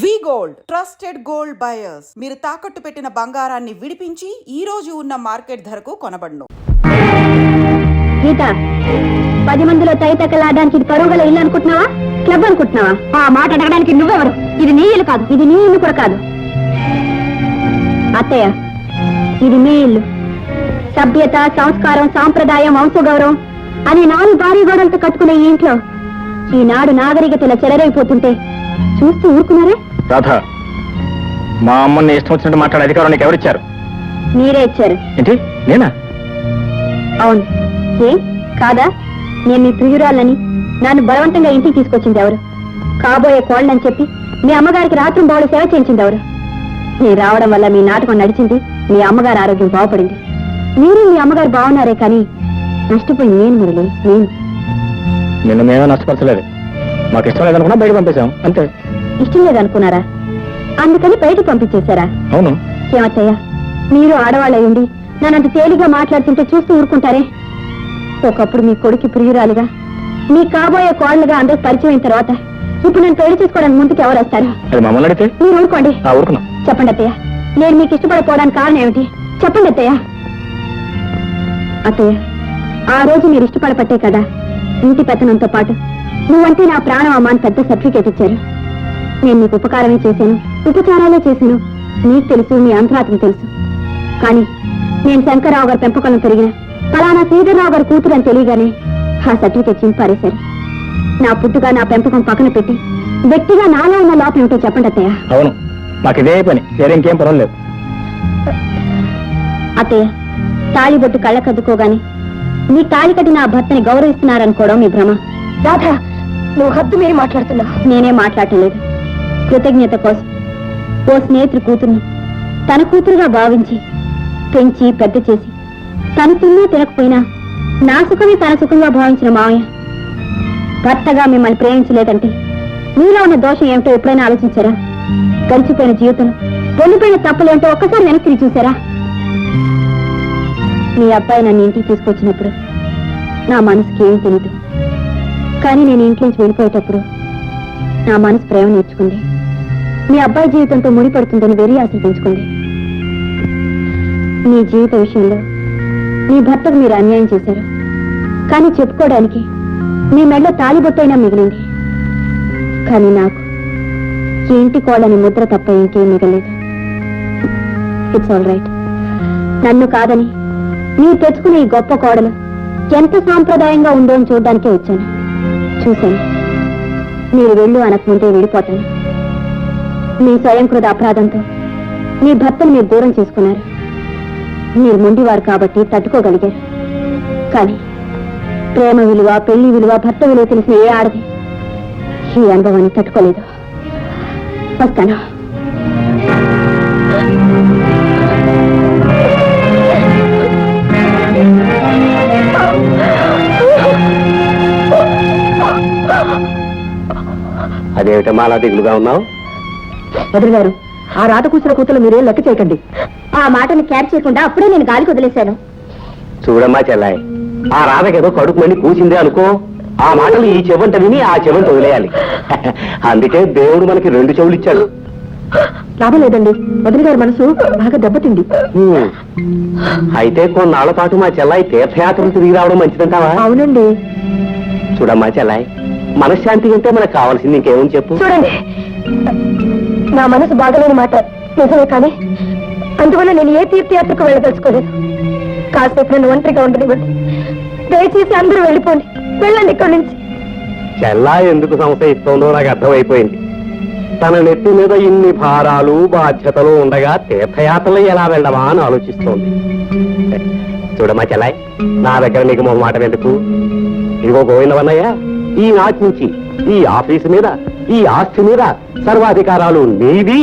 V gold. Trusted gold buyers. మీరు తాకట్టు పెట్టిన బంగారాన్ని విడిపించి ఈ రోజు ఉన్న మార్కెట్ ధరకు కొనబడును. గీత పది మందిలో తైతక్కలాడడానికి ఇది పరుగుల ఇల్లు అనుకుంటున్నావా? క్లబ్ అనుకుంటున్నావా? ఆ మాట అడగడానికి నువ్వెవరు? ఇది నీ ఇల్లు కాదు ఇది నీ ఇల్లు కూడా కాదు. అత్తయ్య ఇది మీ ఇల్లు. సభ్యత సంస్కారం సాంప్రదాయం వంశగౌరవం అని నాలుగు భారీ గోడలతో కట్టుకునే ఈ ఇంట్లో ఈనాడు నాగరికతల చెలరైపోతుంటే చూస్తూ ఊరుకున్నారే? రాధ మా అమ్మని ఇష్టం వచ్చినట్టు మాట్లాడే అధికారం నీకు ఎవరిచ్చారు? మీరే ఇచ్చారు. ఏంటి? నేనా? అవును. ఏ? కాదా? నేను మీ ప్రియురాలని నన్ను బలవంతంగా ఇంటికి తీసుకొచ్చింది ఎవరు? కాబోయే కోళ్ళని చెప్పి మీ అమ్మగారికి రాత్రి బావులు సేవ చేయించింది ఎవరు? నేను రావడం వల్ల మీ నాటకం నడిచింది మీ అమ్మగారి ఆరోగ్యం బాగుపడింది. మీరు మీ అమ్మగారు బాగున్నారే కానీ నష్టపోయి నేను మురళి నేను. నిన్ను మేమే నష్టపరచలేదు. మాకు ఇష్టం లేదనుకున్నా బయట పంపేశాం. అంతే. ఇష్టం లేదనుకున్నారా అందుకని బయటకు పంపించేశారా? అవును. ఏమత్తయ్య మీరు ఆడవాళ్ళయ్యండి నన్నంత తేలిగా మాట్లాడుతుంటే చూస్తూ ఊరుకుంటారే? ఒకప్పుడు మీ కొడుకు ప్రియురాలుగా మీ కాబోయే కోళ్ళుగా అందరూ పరిచయం అయిన తర్వాత ఇప్పుడు నేను పెళ్ళి చేసుకోవడానికి ముందుకు ఎవరు వస్తారు? మీరు ఊరుకోండి. చెప్పండి అత్తయ్య నేను మీకు ఇష్టపడిపోవడానికి కారణం ఏమిటి? చెప్పండి అత్తయ్య. అత్తయ్య ఆ రోజు మీరు ఇష్టపడపట్టే కదా ఇంటి పెత్తనంతో పాటు నువ్వంటే నా ప్రాణం అమ్మా అని పెద్ద సర్టిఫికేట్ ఇచ్చారు. నేను మీకు ఉపకారమే చేశాను ఉపచారాలే చేశాను. మీకు తెలుసు మీ అంతరాత్మ తెలుసు. కానీ నేను శంకర్రావు గారి పెంపకంలో పెరిగిన ఫలానా శ్రీధర్రావు గారి కూతురు అని తెలియగానే ఆ సర్టిఫికేట్ చింపారేశారు నా పుట్టుగా నా పెంపకం పక్కన పెట్టి వ్యక్తిగా నాలో ఉన్న లోపం ఏమిటో చెప్పండి అత్తయ్య. అవును మాకు ఇదే పని వేరే ఇంకేం పనులు లేవు. అత్తయ్య తాళిబొట్టు కళ్ళకద్దుకోగాని నీ తాళి కట్టి నా భర్తని గౌరవిస్తున్నారనుకోవడం మీ భ్రమ. రాధా నువ్వు హద్దు మీరు మాట్లాడుతున్నా నేనే మాట్లాడలేదు కృతజ్ఞత కోసం. ఓ స్నేహితుడి కూతుర్ని తన కూతురుగా భావించి పెంచి పెద్ద చేసి తను తిన్నా తినకపోయినా నా సుఖమే తన సుఖంగా భావించిన మావయ్య. భర్తగా మిమ్మల్ని ప్రేమించలేదంటే మీలో ఉన్న దోషం ఏమిటో ఎప్పుడైనా ఆలోచించారా? గడిచిపోయిన జీవితం వెళ్ళిపోయిన తప్పులేంటో ఒక్కసారి వెనక్కి చూసారా మీ అబ్బాయి నన్ను ఇంటికి తీసుకొచ్చినప్పుడు నా మనసుకి ఏమీ తెలీదు. కానీ నేను ఇంట్లోంచి వెళ్ళిపోయేటప్పుడు నా మనసు ప్రేమ నేర్చుకుంది. మీ అబ్బాయి జీవితంతో ముడిపడుతుందని వెరీ ఆశలు పెంచుకోండి. మీ జీవిత విషయంలో మీ భర్తకు మీరు అన్యాయం చేశారు. కానీ చెప్పుకోవడానికి మీ మెడలో తాలిబొట్టైనా మిగిలింది. కానీ నాకు ఈ ఇంటి కోళ్ళని ముద్ర తప్ప ఇంకేం మిగలేదు. ఇట్స్ ఆల్ రైట్ నన్ను కాదని మీరు తెచ్చుకునే ఈ గొప్ప కోడలు ఎంత సాంప్రదాయంగా ఉందో అని చూడడానికే వచ్చాను. చూశాను. మీరు వెళ్ళు అనకముందే వెళ్ళిపోతాను. మీ స్వయంకృత అపరాధంతో మీ భర్తను మీరు దూరం చేసుకున్నారు. మీరు మొండివారు కాబట్టి తట్టుకోగలిగారు. కానీ ప్రేమ విలువ పెళ్ళి విలువ భర్త విలువ తెలిసిన ఏ ఆడది ఈ అనుభవాన్ని తట్టుకోలేదు. వస్తాను. అదేమిటమ్మా అలా దిగులుగా ఉన్నావు? వదిలి గారు ఆ రాత కూర్చున్న కూతురు మీరేం లెక్క చేయకండి. ఆ మాటని క్యార్ చేయకుండా అప్పుడే నేను గాలికి వదిలేశాను. చూడమ్మా చెల్లాయి ఆ రాధకేదో కడుపు మండి కూసిందే అనుకో ఆ మాటలు ఈ చెవంట విని ఆ చెవంట వదిలేయాలి. అందుకే దేవుడు మనకి రెండు చెవులు ఇచ్చాడు. లాభం లేదండి. వదిలి గారి మనసు బాగా దెబ్బతింది. అయితే కొన్నాళ్ళ పాటు మా చెల్లాయి తీర్థయాత్రలు తిరిగి రావడం మంచిదంటావా? అవునండి. చూడమ్మా చెల్లాయి మనశ్శాంతి అంటే మనకు కావాల్సింది ఇంకేమని చెప్పు. చూడండి. నా మనసు బాగలేని మాట. నిజమే కానీ అందువల్ల నేను ఏ తీర్థయాత్రకు వెళ్ళదలుచుకోలేదు. కాసేపు నన్ను ఒంటరిగా ఉండనివ్వండి. దయచేసి అందరూ వెళ్ళిపోండి. వెళ్ళండి ఇక్కడి నుంచి. చెల్లా ఎందుకు సంశయిస్తోందో నాకు అర్థమైపోయింది. తన నెత్తి మీద ఇన్ని భారాలు బాధ్యతలు ఉండగా తీర్థయాత్రలు ఎలా వెళ్ళవా అని ఆలోచిస్తోంది. చూడమ్మా చెల్లాయ్ నా దగ్గర నీకు మొహ మాట ఎందుకు? ఇదిగో గోవిందవన్నయ్య ఈ నాటి నుంచి ఈ ఆఫీసు మీద ఈ ఆస్తి మీద సర్వాధికారాలు నీవి.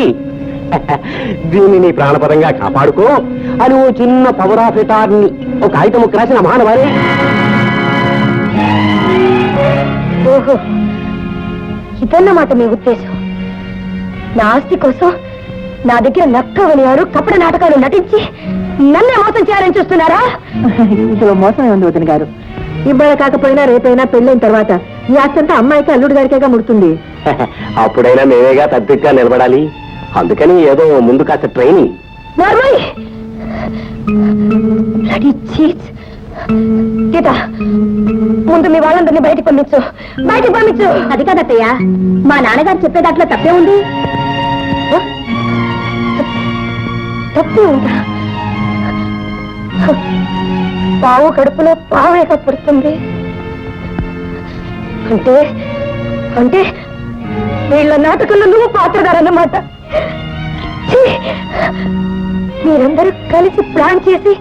దీన్ని నీ ప్రాణపరంగా కాపాడుకో అని ఓ చిన్న పవర్ ఆఫ్ అటార్నీ ఒక ఐటమ్ రాసిన మానవారే ఓహో ఇదన్నమాట మీ ఉద్దేశం. నా ఆస్తి కోసం నా దగ్గర నక్క వినివారు కపట నాటకాలు నటించి నన్నే మోసం చేయాలని చూస్తున్నారా? ఇందులో మోసం ఉంది వదిన గారు ఇబ్బంది కాకపోయినా రేపైనా పెళ్ళైన తర్వాత ఈ ఆస్తి అంతా అమ్మాయికి అల్లుడు గారికేగా ముడుతుంది. అప్పుడైనా మేమేగా తద్దిగ్గా నిలబడాలి? అందుకని ఏదో ముందు కాస్త ట్రైనింగ్. గీత ముందు మీ వాళ్ళందరినీ బయటికి పంపించు. బయటికి పంపించు! అది కాదత్తయ్య మా నాన్నగారు చెప్పే దాంట్లో తప్పే ఉంది. తప్పే ఉందా? పావు కడుపులో పావు కప్పుడుతుంది అంటే అంటే వీళ్ళ నాటకంలో నువ్వు పాత్రదారన్నమాట ఛీ! మీరందరూ కలిసి ప్లాన్ చేసి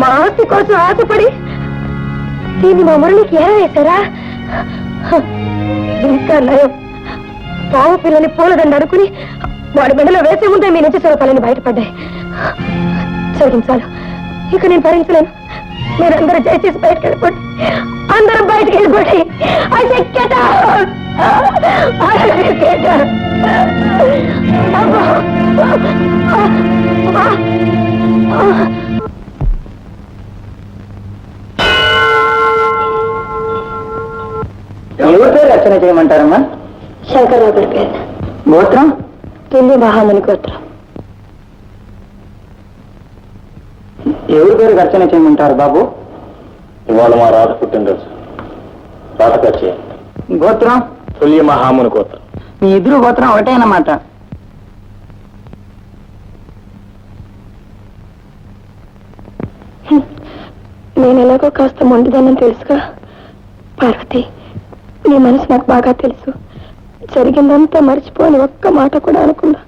మా ఆస్తి కోసం ఆశపడి దీన్ని మా మురళికి ఏరవేశారా ఇంకా నయం. పావు పిల్లని పూలదండ అనుకుని వాడి మెడలో వేసే ముందే మీ నుంచి స్వరూపాలని బయటపడ్డాయి. జరిగించాలి ఇక నేను భరించలేను. మీరందరూ దయచేసి బయటకు వెళ్ళిపోండి. అందరూ బయటకు వెళ్ళిపోండి. రచన చేయమంటారమ్మా? శంకర్రావు గారి పేరు. గోత్రం? కింది మహాముని గోత్రం. ఎవరి పేరు రచన చేయమంటారు బాబు? ఇవాళ మా రాత పుట్టినరోజు రాత ఖర్చు గోత్రం? తుల్య మహాముని కోత మీ ఇద్దరు గోత్రం ఒకటే అన్నమాట. నేను ఎలాగో కాస్త మొండిదానని తెలుసుగా. పార్వతి నీ మనసు నాకు బాగా తెలుసు. జరిగిందంతా మర్చిపోని ఒక్క మాట కూడా అనుకున్నా.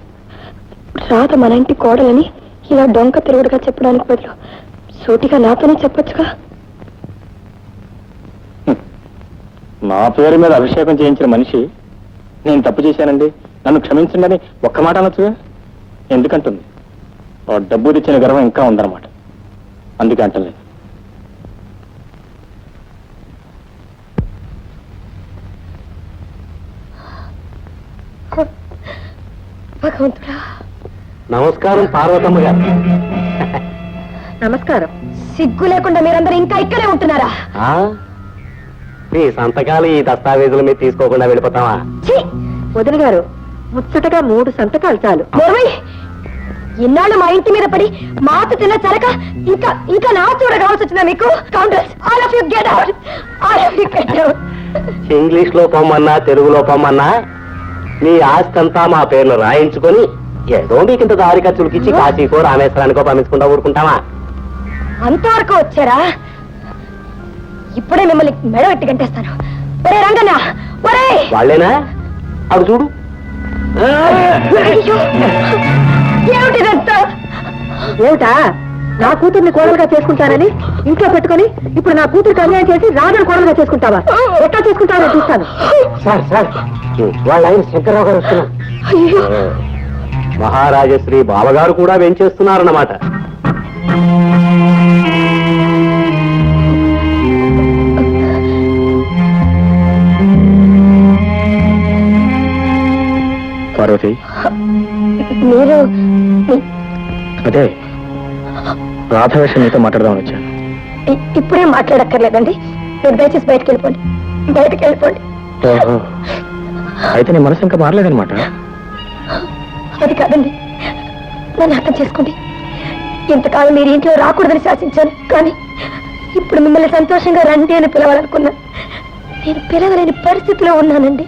రాత మన ఇంటి కోడలని ఇలా డొంక తిరుగుడుగా చెప్పడానికి బదులు సూటిగా నాతోనే చెప్పొచ్చుగా? నా పేరు మీద అభిషేకం చేయించిన మనిషి నేను తప్పు చేశానండి. నన్ను క్షమించండి అని ఒక్క మాట అనొచ్చుగా? ఎందుకంటుంది? ఆ డబ్బు తెచ్చిన గర్వం ఇంకా ఉందన్నమాట. అందుకే అంటలేదు. భగవంతుడా! నమస్కారం పార్వతమ్మ గారు. నమస్కారం. సిగ్గు లేకుండా మీరందరూ ఇంకా ఇక్కడే ఉంటున్నారా? ఆ? మీ సంతకాలు ఈ దస్తావేజుల మీద తీసుకోకుండా వెళ్ళిపోతావా? ఛీ! వదిన గారు ముచ్చటగా మూడు సంతకాలు చాలు. ఇన్నాళ్ళు మా ఇంటి మీద పడి మాత తిన్న చరక ఇంకా ఇంకా నా చూడ కావాల్సి వచ్చిందా మీకు? Counters all of you get out all of you get out ఇంగ్లీష్లో పొమ్మన్నా తెలుగులో పొమ్మన్నా మీ ఆస్తి అంతా మా పేర్లు రాయించుకొని ఏదో మీకు ఇంత దారి ఖర్చులకి ఇచ్చి కాశీకో రామేశ్వరానికో పంపించకుండా ఊరుకుంటావా? అంతవరకు వచ్చారా? ఇప్పుడే మిమ్మల్ని మెడ పెట్టి గంటేస్తాను. ఒరే వాళ్ళేనా? అడు చూడు! ఏమిటిదంతా ఏమిటా నా కూతుర్ని కోడలుగా చేసుకుంటానని ఇంట్లో పెట్టుకొని ఇప్పుడు నా కూతురికి అన్యాయం చేసి రాజును కోడలుగా చేసుకుంటావా? ఎట్లా చేసుకుంటావో చూస్తాను. Sir sir. వాళ్ళ ఆయన శంకర్రావు గారు వస్తున్నారు. అయ్యో! మహారాజశ్రీ బావగారు కూడా వెంచేస్తున్నారన్నమాట. పార్వతి. మీరు అదే రాధ విషయం నీతో మాట్లాడదామని వచ్చాను. ఇప్పుడే మాట్లాడక్కర్లేదండి. మీరు దయచేసి బయటకు వెళ్ళిపోండి బయటకు వెళ్ళిపోండి అయితే నీ మనసు ఇంకా మారలేదనమాట అది కాదండి. నన్ను అర్థం చేసుకోండి. ఇంతకాలం మీరు ఇంట్లో రాకూడదని శాసించాను. కానీ ఇప్పుడు మిమ్మల్ని సంతోషంగా రండి అని పిలవాలనుకున్నా. నేను పిలవలేని పరిస్థితిలో ఉన్నానండి.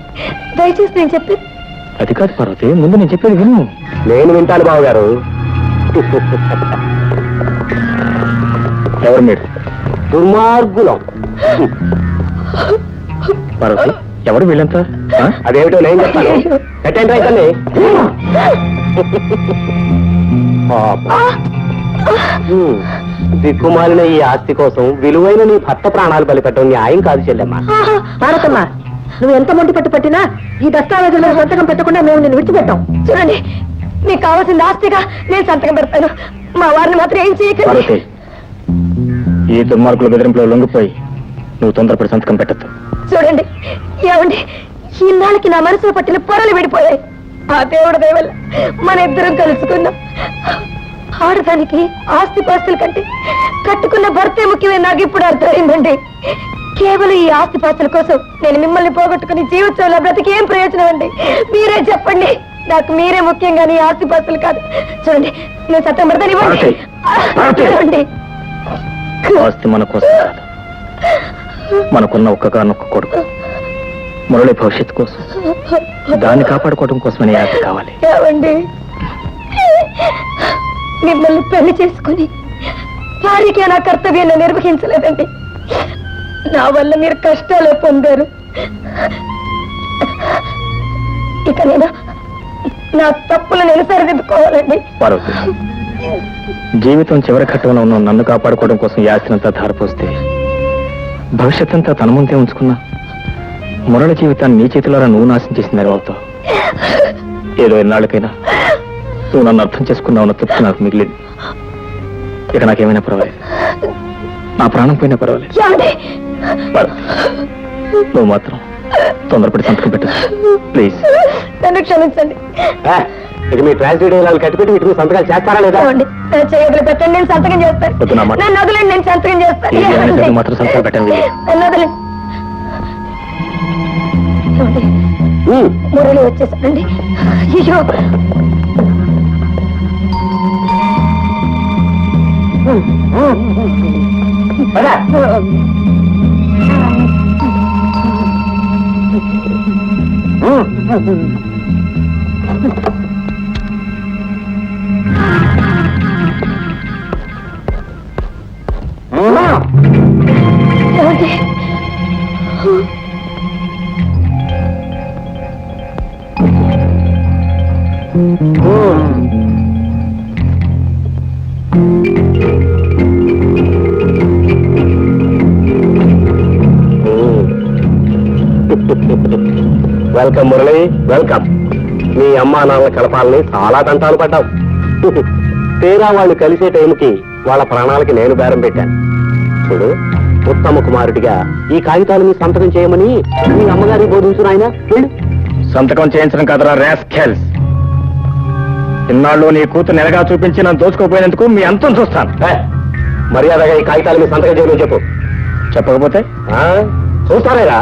దయచేసి నేను చెప్పి అది కాదు పార్వతి ముందు నేను చెప్పేది విను. నేను వింటాను బావగారు. ఎవరు మీరు? దుర్మార్గులం. పార్వతి ఎవరు వీళ్ళంతా? అదేమిటో నేను చెప్తాను. పెట్టండి రైతండి దిక్కుమాలిన ఈ ఆస్తి కోసం విలువైన నీ భర్త ప్రాణాలు బలిపెట్టడం న్యాయం కాదు చెల్లెమ్మా. పార్వతమ్మ నువ్వు ఎంత మొండి పట్టు పట్టినా ఈ దస్తావేజుల్లో సంతకం పెట్టకుండా మేము నేను విడిచిపెట్టాం. చూడండి మీకు కావాల్సిన ఆస్తిగా నేను సంతకం పెడతాను. మా వారిని మాత్రం ఏం చేయకండి. ఈ దుర్మార్గుల బెదిరింపులో లొంగిపోయి నువ్వు తొందరపడి సంతకం పెట్టద్దు. చూడండి ఏమండి? ఈనాళ్ళకి నా మనసులో పట్టిన పొరలు విడిపోయాయి. ఆ దేవుడు దయవల్ల మన ఇద్దరం కలుసుకున్నాం ఆడదానికి ఆస్తి పాస్తుల కంటే కట్టుకున్న భర్తే ముఖ్యమే. నాకు ఇప్పుడు అర్థమైందండి. కేవలం ఈ ఆస్తిపాస్తుల కోసం నేను మిమ్మల్ని పోగొట్టుకుని జీవితంలో బ్రతికి ఏం ప్రయోజనం అండి? మీరే చెప్పండి. నాకు మీరే ముఖ్యంగా ఈ ఆస్తిపాస్తులు కాదు. చూడండి నేను సత్యం పడతాను పార్వతి, పార్వతి. ఇవ్వండి ఆస్తి మన కోసం మనకున్న ఒక్కగానొక్క కొడుకు. మురళి భవిష్యత్తు కోసం. దాన్ని కాపాడుకోవడం కోసమని ఆస్తి కావాలి. ఏమండి మిమ్మల్ని పెళ్ళి చేసుకుని వారికి నా కర్తవ్యాన్ని నిర్వహించలేదండి. నా వల్ల మీరు కష్టాలు పొందారు. ఇక నేను నా తప్పులు నేను సరిదిద్దుకోవాలండి. పార్వతి జీవితం చివరి ఘట్టంలో ఉన్న నన్ను కాపాడుకోవడం కోసం ఈ ఆస్తినంతా ధారపోస్తే భవిష్యత్ అంతా తన ముందే ఉంచుకున్నా? మురళి జీవితాన్ని నీ చేతిలోరా నువ్వు నాశనం చేసిన అవుతావు ఏదో ఎన్నాళ్ళకైనా నువ్వు నన్ను అర్థం చేసుకున్నావు అన్న తృప్తి నాకు మిగిలింది. ఇక నాకేమైనా పర్వాలేదు. నా ప్రాణం పోయినా పర్వాలేదు. నువ్వు మాత్రం తొందరపడి సంతకం పెట్టు. ప్లీజ్. నన్ను క్షమించండి. ఇక మీ ట్రాన్స్లేట్ వాళ్ళు కట్టిపెట్టి మీద సంతకాలు చేస్తారా లేదా? చేయగలి పెట్టండి నేను సంతకం చేస్తాను. నన్ను వదలండి నేను సంతకం చేస్తాను? మాత్రం సంతకం పెట్టండి. నన్ను వదలండి. మురళి వచ్చేసాడండి అయ్యో. పద. వెల్కమ్ మురళి. వెల్కమ్. మీ అమ్మా నాన్న కలపాలని చాలా తంటాలు పడ్డావు. తీరా వాళ్ళు కలిసే టైంకి వాళ్ళ ప్రాణాలకి నేను బేరం పెట్టాను. చూడు ఉత్తమ కుమారుడిగా ఈ కాగితాలు మీ సంతకం చేయమని మీ అమ్మగారికి బోధించు ఆయన సంతకం చేయించడం కదరా ర్యాస్కెల్స్ ఇన్నాళ్ళు నీ కూతురు నెలగా చూపించి నన్ను దోచుకోపోయినందుకు మీ అంతం చూస్తాను. మర్యాదగా ఈ కాగితాలు మీ సంతకం చేయమని చెప్పు. చెప్పకపోతే? ఆ? చూస్తారేరా?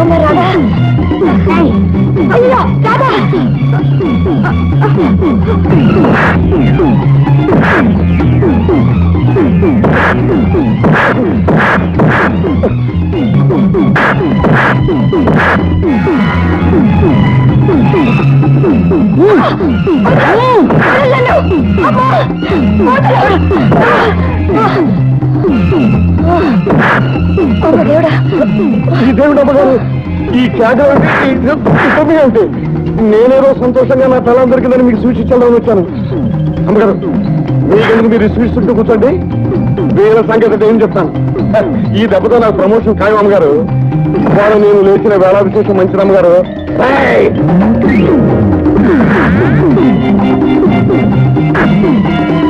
అమ్మ రాధా. అయ్యో రాధా. ఈ దేవుడు అమ్మగారు ఈ త్యాగం ఏంటి నేనేదో సంతోషంగా నా తల దొరికిందని మీకు సూచించాలని వచ్చాను. అమ్మగారు మీకెందుకు మీరు సూచిస్తుంటూ కూర్చోండి. వేరే సంగతి ఏం చెప్తాను. ఈ దెబ్బతో నాకు ప్రమోషన్ ఖాయం అమ్మగారు. ఇవాళ నేను లేచిన వేళాభిశేషం మంచిది అమ్మగారు. Thank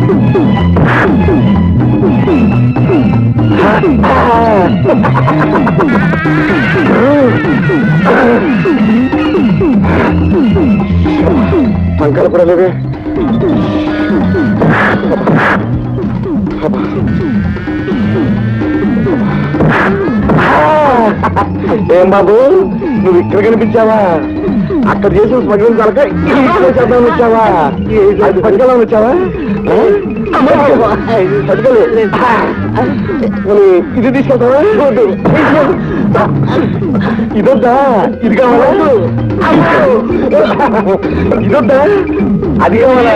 ఏం బాబు నువ్వు ఇక్కడ కనిపించావా? అక్కడ చేసిన స్మగ్లింగ్ కనుక ఇక్కడ చేద్దాం వచ్చావా? అది పట్టుకెళ్ళాలని వచ్చావా? ఇది తీసుకెళ్తావా ఇదొద్దా ఇది కావాలా ఇదొద్దా అది కావాలా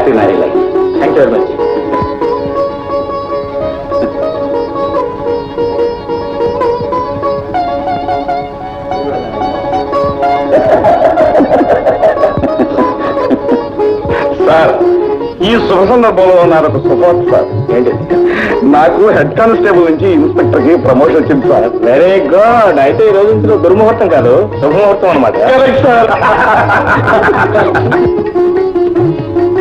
Happy married life. Thank you very much sir ఈ శుభ సందర్భంలో నాదొక శుభవార్త సార్. ఏంటి? నాకు హెడ్ కానిస్టేబుల్ నుంచి ఇన్స్పెక్టర్కి ప్రమోషన్ వచ్చింది సార్. వెరీ గుడ్ అయితే ఈ రోజు నుంచి దుర్ముహూర్తం కాదు శుభముహూర్తం అనమాట సార్